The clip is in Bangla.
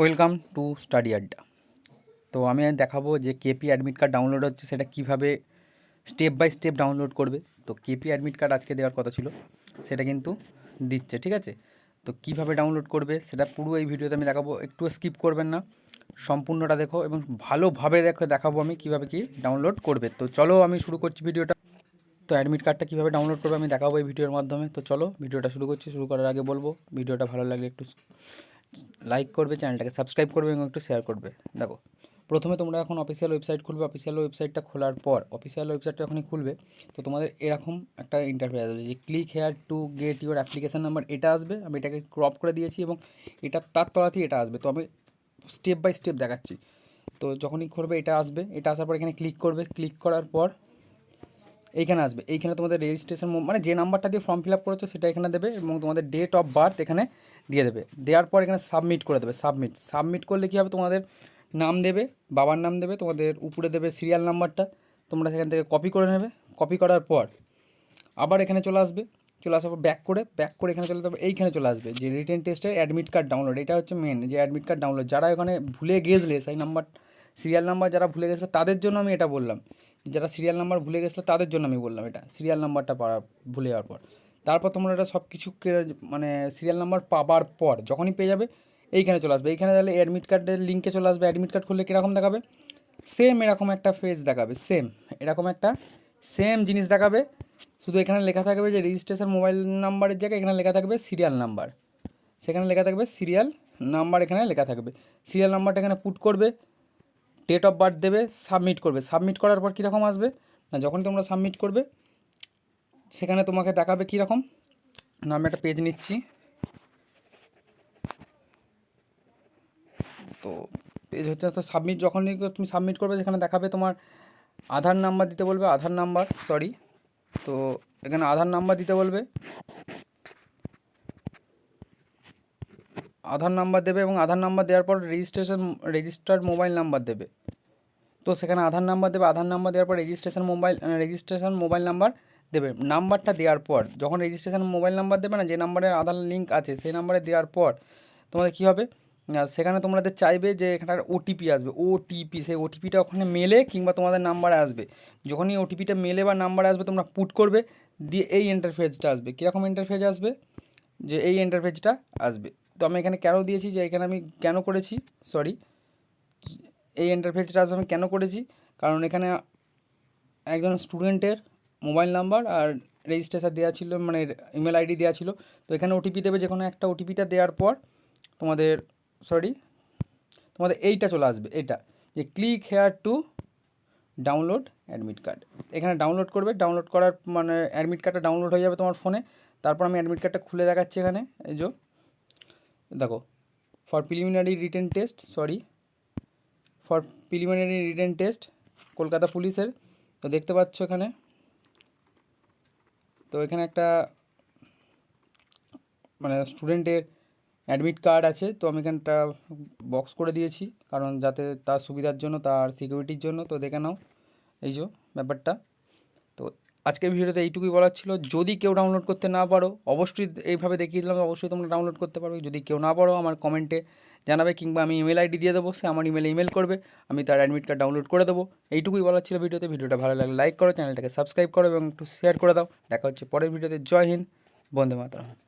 ওয়েলকাম টু স্টাডি আড্ডা। তো আমি দেখাবো যে কেপি অ্যাডমিট কার্ড ডাউনলোড হচ্ছে, সেটা কীভাবে স্টেপ বাই স্টেপ ডাউনলোড করবে। তো কেপি অ্যাডমিট কার্ড আজকে দেওয়ার কথা ছিল, সেটা কিন্তু দিচ্ছে, ঠিক আছে? তো কীভাবে ডাউনলোড করবে, সেটা পুরো এই ভিডিওতে আমি দেখাবো, একটু স্কিপ করবেন না। সম্পূর্ণটা দেখো এবং ভালোভাবে দেখো, দেখাবো আমি কীভাবে কি ডাউনলোড করবে। তো চলো আমি শুরু করছি ভিডিওটা। তো অ্যাডমিট কার্ডটা কীভাবে ডাউনলোড করবে আমি দেখাবো এই ভিডিওর মাধ্যমে। তো চলো ভিডিওটা শুরু করছি, শুরু করার আগে বলব, ভিডিওটা ভালো লাগলে একটু লাইক করবে চ্যানেলটাকে সাবস্ক্রাইব করবে এবং একটু শেয়ার করবে। দেখো, প্রথমে তোমরা এখন অফিসিয়াল ওয়েবসাইট খুলবে। অফিসিয়াল ওয়েবসাইটটা খোলার পর অফিসিয়াল ওয়েবসাইটটা যখনই খুলবে, তো তোমাদের এরকম একটা ইন্টারফেস আসবে যে click here to get your application number এটা আসবে। আমি এটাকে ক্রপ করে দিয়েছি এবং এটা তার তলাতেই এটা আসবে। তো আমি স্টেপ বাই স্টেপ দেখাচ্ছি। তো যখনই করবে এটা আসবে। এটা আসার পর এখানে ক্লিক করবে। ক্লিক করার পর এইখানে আসবে। এইখানে তোমাদের রেজিস্ট্রেশন মানে যে নাম্বারটা দিয়ে ফর্ম ফিল আপ করেছ, সেটা এখানে দেবে এবং তোমাদের ডেট অফ বার্থ এখানে দিয়ে দেবে। দেওয়ার পর এখানে সাবমিট করে দেবে সাবমিট সাবমিট করলে কী হবে? তোমাদের নাম দেবে, বাবার নাম দেবে, তোমাদের উপরে দেবে সিরিয়াল নাম্বারটা তোমরা সেখান থেকে কপি করে নেবে। কপি করার পর আবার এখানে চলে আসবে, চলে আসার পর ব্যাক করে ব্যাক করে এখানে চলে যাবে এইখানে চলে আসবে যে রিটেন টেস্টের অ্যাডমিট কার্ড ডাউনলোড এটা হচ্ছে মেন যে অ্যাডমিট কার্ড ডাউনলোড যারা এখানে ভুলে গেছলে সেই নাম্বার সিরিয়াল নাম্বার যারা ভুলে গেছিল, তাদের জন্য আমি এটা বললাম যারা সিরিয়াল নাম্বার ভুলে গেছিল তাদের জন্য আমি বললাম এটা সিরিয়াল নাম্বারটা পাওয়া ভুলে যাওয়ার পর। তারপর তোমরা এটা সব কিছু মানে সিরিয়াল নাম্বার পাবার পর যখনই পেয়ে যাবে, এইখানে চলে আসবে। এইখানে তাহলে অ্যাডমিট কার্ডের লিঙ্কে চলে আসবে। অ্যাডমিট কার্ড খুললে কীরকম দেখাবে? সেম এরকম একটা ফেজ দেখাবে সেম এরকম একটা সেম জিনিস দেখাবে। শুধু এখানে লেখা থাকবে যে রেজিস্ট্রেশন মোবাইল নাম্বারের জায়গায় এখানে লেখা থাকবে সিরিয়াল নাম্বার সেখানে লেখা থাকবে সিরিয়াল নাম্বার এখানে লেখা থাকবে। সিরিয়াল নাম্বারটা এখানে পুট করবে। ডেট অফ বার্থ দেবে সাবমিট করবে। সাবমিট করার পর কীরকম আসবে? না, যখন তোমরা সাবমিট করবে, সেখানে তোমাকে দেখাবে কীরকম? না, আমি একটা পেজ নিচ্ছি। তো পেজ হচ্ছে তো সাবমিট যখনই তুমি সাবমিট করবে, সেখানে দেখাবে তোমার আধার নাম্বার দিতে বলবে, আধার নাম্বার সরি তো এখানে আধার নাম্বার দিতে বলবে। আধার নাম্বার দেবে এবং আধার নাম্বার দেওয়ার পর রেজিস্ট্রেশন রেজিস্টার্ড মোবাইল নাম্বার দেবে। তো সেখানে আধার নাম্বার দেবে, আধার নাম্বার দেওয়ার পর registration mobile registration mobile number দেবে। নাম্বারটা দেওয়ার পর, যখন রেজিস্ট্রেশন মোবাইল নাম্বার দেবে না, যে নাম্বারের আধার লিঙ্ক আছে, সেই নাম্বারে দেওয়ার পর তোমাদের কী হবে? সেখানে তোমাদের চাইবে যে এখানে ওটিপি আসবে। ওটিপি সেই ওটিপিটা ওখানে মেলে কিংবা তোমাদের নাম্বারে আসবে। যখনই ওটিপিটা মেলে বা নাম্বারে আসবে, তোমরা পুট করবে, দিয়ে এই ইন্টারফেসটা আসবে। কীরকম ইন্টারফেস আসবে? যে এই ইন্টারফেসটা আসবে। তো আমি এখানে কেন দিয়েছি যে এখানে আমি কেন করেছি? সরি এই ইন্টারফেসটা আসবে আমি কেন করেছি? কারণ এখানে একজন স্টুডেন্টের মোবাইল নাম্বার আর রেজিস্ট্রেশন দেওয়া ছিল মানে ইমেল আইডি দেওয়া ছিল। তো এখানে ওটিপি দেবে যে কোনো একটা ওটিপিটা দেওয়ার পর তোমাদের সরি তোমাদের এইটা চলে আসবে এটা যে click here to download admit card এখানে ডাউনলোড করবে ডাউনলোড করার মানে অ্যাডমিট কার্ডটা ডাউনলোড হয়ে যাবে তোমার ফোনে তারপর আমি অ্যাডমিট কার্ডটা খুলে দেখাচ্ছি এখানে, এই যে। দেখো for preliminary written test sorry for preliminary written test Kolkata পুলিশের, তো দেখতে পাচ্ছ এখানে, তো এখানে একটা মানে স্টুডেন্টের অ্যাডমিট কার্ড আছে, তো আমি এখানটা বক্স করে দিয়েছি, কারণ যাতে তার সুবিধার জন্য, তার সিকিউরিটির জন্য, তো দেখে নাও, এই যে ব্যাপারটা, তো আজকের ভিডিওতে এইটুকুই বলার ছিল। যদি কেউ ডাউনলোড করতে না পারো, অবশ্যই এইভাবে দেখিয়ে দিলাম, অবশ্যই তোমরা ডাউনলোড করতে পারবে যদি কেউ না পারো, আমার কমেন্টে জানাবে কিংবা আমি ইমেল আইডি দিয়ে দেবো, সে আমার ইমেলে ইমেল করবে, আমি তার অ্যাডমিট কার্ড ডাউনলোড করে দেবো। এইটুকুই বলার ছিল ভিডিওতে। ভিডিওটা ভালো লাগলে লাইক করো চ্যানেলটাকে সাবস্ক্রাইব করো এবং একটু শেয়ার করে দাও। দেখা হচ্ছে পরের ভিডিওতে। জয় হিন্দ, বন্দে মাতরম।